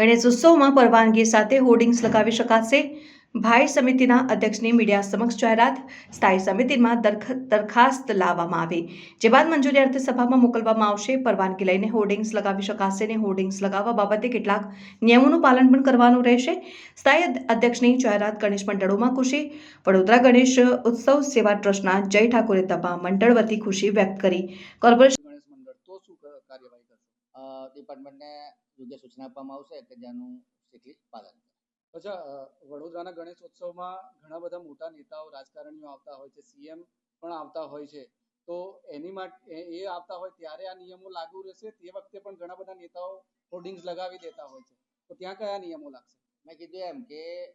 ગણેશ ઉત્સવમાં પરવાનગી સાથે હોર્ડિંગ્સ લગાવી શકાશે. ભાઈ સમિતિના અધ્યક્ષની મીડિયા સમક્ષ જાહેરાત સ્થાયી સમિતિમાં દરખાસ્ત લાવવામાં આવી. જે બાદ મંજૂરી અર્થે સભામાં મોકલવામાં આવશે. પરવાનગી લઈને હોર્ડિંગ્સ લગાવી શકાશે ને હોર્ડિંગ્સ લગાવવા બાબતે કેટલાક નિયમોનું પાલન પણ કરવાનું રહેશે. સ્થાયી અધ્યક્ષની જાહેરાત ગણેશ મંડળોમાં ખુશી. વડોદરા ગણેશ ઉત્સવ સેવા ટ્રસ્ટના જય ઠાકોરે તમામ મંડળ વતી ખુશી વ્યક્ત કરી. કોર્પોરેશન ગણેશ મંડળ તો શું કાર્યવાહી ડિપાર્ટમેન્ટને યોગ્ય સૂચના આપવામાં આવશે કે જેનું સ્ટ્રિક્ટલી પાલન કરે. અચ્છા વડોદરાના ગણેશ ઉત્સવમાં ઘણા બધા મોટા નેતાઓ રાજકારણીઓ આવતા હોય છે સીએમ પણ આવતા હોય છે. તો એની માટે એ- આવતા હોય ત્યારે આ નિયમો લાગુ રહેશે? તે વખતે પણ ઘણા બધા નેતાઓ હોર્ડિંગ્સ લગાવી દેતા હોય છે. તો ત્યાં કયા નિયમો લાગશે? મેં કીધું એમ કે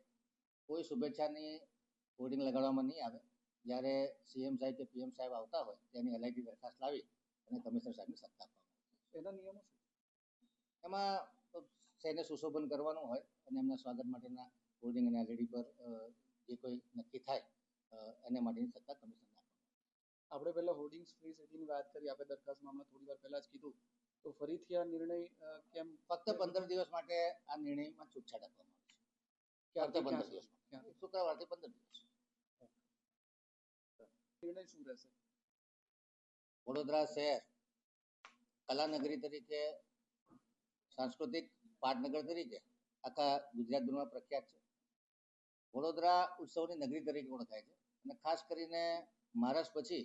કોઈ શુભેચ્છાની હોર્ડિંગ લગાડવામાં નહીં આવે. જ્યારે સીએમ સાહેબ કે પીએમ સાહેબ આવતા હોય તેની એલઆઈટી દરખાસ્ત લાવી અને કમિશનર સાહેબની સત્તા આપવામાં એના નિયમો શું એમાં શહેરને સુશોભન કરવાનું હોય અને એમના સ્વાગત માટેના હોર્ડિંગ અને એલઈડી પર જે કોઈ નક્કી થાય એને માટેની સત્તા કમિશનને આપવામાં આપણે પહેલા હોર્ડિંગ ફ્રી સિટીની વાત કરી આપણે દરખાસ્તમાં હમણાં થોડી વાર પહેલા જ કીધું. તો ફરીથી આ નિર્ણય કેમ ફક્ત પંદર દિવસ માટે આ નિર્ણયમાં છૂટછાટ આપવામાં ક્યારથી આવશે ફક્ત પંદર દિવસ શુક્રવારથી પંદર દિવસ. નિર્ણય શું રહેશે? વડોદરા શહેર કલાનગરી તરીકે સાંસ્કૃતિક પાટનગર તરીકે આખા ગુજરાત દુનિયામાં પ્રખ્યાત છે. વડોદરા ઉત્સવની નગરી તરીકે ઓળખાય છે. અને ખાસ કરીને મહારાષ્ટ્ર પછી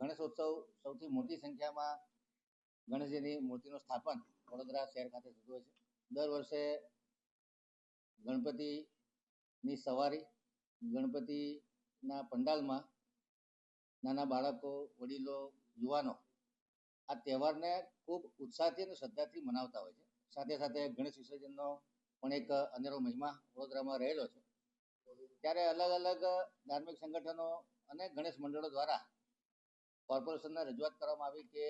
ગણેશ ઉત્સવ સૌથી મોટી સંખ્યામાં ગણેશજીની મૂર્તિનું સ્થાપન વડોદરા શહેર ખાતે થતું હોય છે. દર વર્ષે ગણપતિની સવારી, ગણપતિના પંડાલમાં નાના બાળકો, વડીલો, યુવાનો આ તહેવારને ખૂબ ઉત્સાહથી અને શ્રદ્ધાથી મનાવતા હોય છે. સાથે સાથે ગણેશ વિસર્જનનો પણ એક અનેરો મહિમા વડોદરામાં રહેલો છે. ત્યારે અલગ અલગ ધાર્મિક સંગઠનો અને ગણેશ મંડળો દ્વારા કોર્પોરેશનને રજૂઆત કરવામાં આવી કે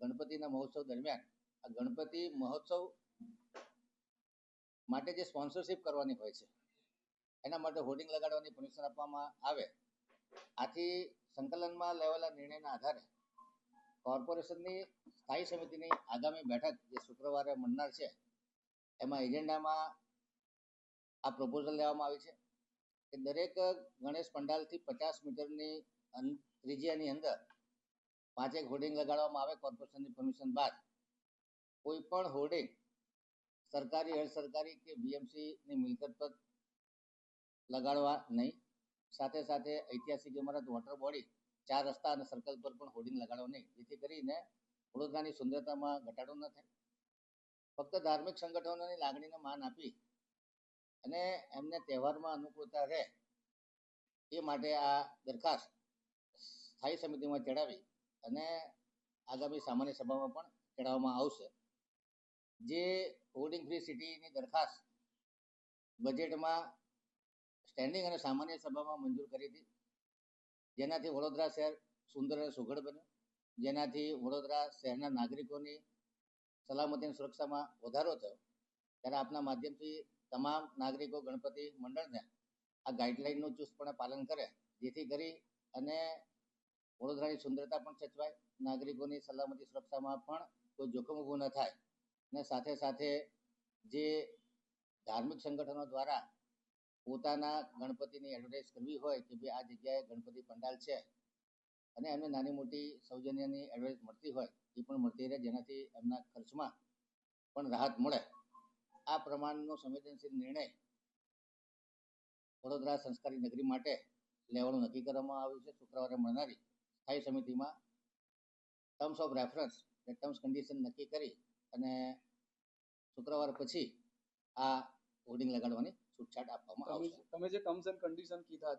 ગણપતિના મહોત્સવ દરમિયાન આ ગણપતિ મહોત્સવ માટે જે સ્પોન્સરશિપ કરવાની હોય છે, એના માટે હોર્ડિંગ લગાડવાની પરમિશન આપવામાં આવે, આથી સંકલનમાં લેવાયેલા નિર્ણયના આધારે કોર્પોરેશનની સ્થાયી સમિતિની આગામી બેઠક જે શુક્રવારે મળનાર છે, એમાં એજન્ડામાં આ પ્રપોઝલ લેવામાં આવી છે કે દરેક ગણેશ પંડાલથી પચાસ મીટરની ત્રિજ્યાની અંદર પાંચેક હોર્ડિંગ લગાડવામાં આવે કોર્પોરેશનની પરમિશન બાદ, કોઈ પણ હોર્ડિંગ સરકારી અર્ધ સરકારી કે બીએમસીની મિલકત પર લગાડવા નહીં. સાથે સાથે ઐતિહાસિક ઇમારત વોટર બોડી ચાર રસ્તા અને સર્કલ પર પણ હોર્ડિંગ લગાડવા નહીં જેથી કરીને વડોદરાની સુંદરતામાં ઘટાડો ન થાય. ફક્ત ધાર્મિક સંગઠનોની લાગણીને માન આપી અને એમને તહેવારમાં અનુકૂળતા રહે એ માટે આ દરખાસ્ત સ્થાયી સમિતિમાં ચડાવી અને આગામી સામાન્ય સભામાં પણ ચડાવવામાં આવશે. જે હોર્ડિંગ ફ્રી સિટીની દરખાસ્ત બજેટમાં સ્ટેન્ડિંગ અને સામાન્ય સભામાં મંજૂર કરી હતી. જેનાથી વડોદરા શહેર સુંદર અને સુઘડ બન્યું. જેનાથી વડોદરા શહેરના નાગરિકોની સલામતી સુરક્ષામાં વધારો થયો, ત્યારે આપના માધ્યમથી તમામ નાગરિકો, ગણપતિ મંડળને આ ગાઈડલાઈનનું ચુસ્તપણે પાલન કરે, જેથી કરી અને વડોદરાની સુંદરતા પણ સચવાય, નાગરિકોની સલામતી સુરક્ષામાં પણ કોઈ જોખમ ઊભું ન થાય. અને સાથે સાથે જે ધાર્મિક સંગઠનો દ્વારા પોતાના ગણપતિની એડવર્ટાઇઝ કરવી હોય કે ભાઈ આ જગ્યાએ ગણપતિ પંડાલ છે અને એમને નાની મોટી સૌજન્યની એડવાઇસ મળતી હોય એ પણ મળતી રહે જેનાથી એમના ખર્ચમાં પણ રાહત મળે. આ પ્રમાણનો સંવેદનશીલ નિર્ણય વડોદરા સંસ્કારી નગરી માટે લેવાનું નક્કી કરવામાં આવ્યું છે. શુક્રવારે મળનારી સ્થાયી સમિતિમાં ટર્મ્સ ઓફ રેફરન્સ કે ટર્મ્સ કન્ડિશન નક્કી કરી અને શુક્રવાર પછી આ હોર્ડિંગ લગાડવાની છૂટછાટ આપવામાં આવશે. તમે જે ટર્મ્સ એન્ડ કન્ડિશન કીધા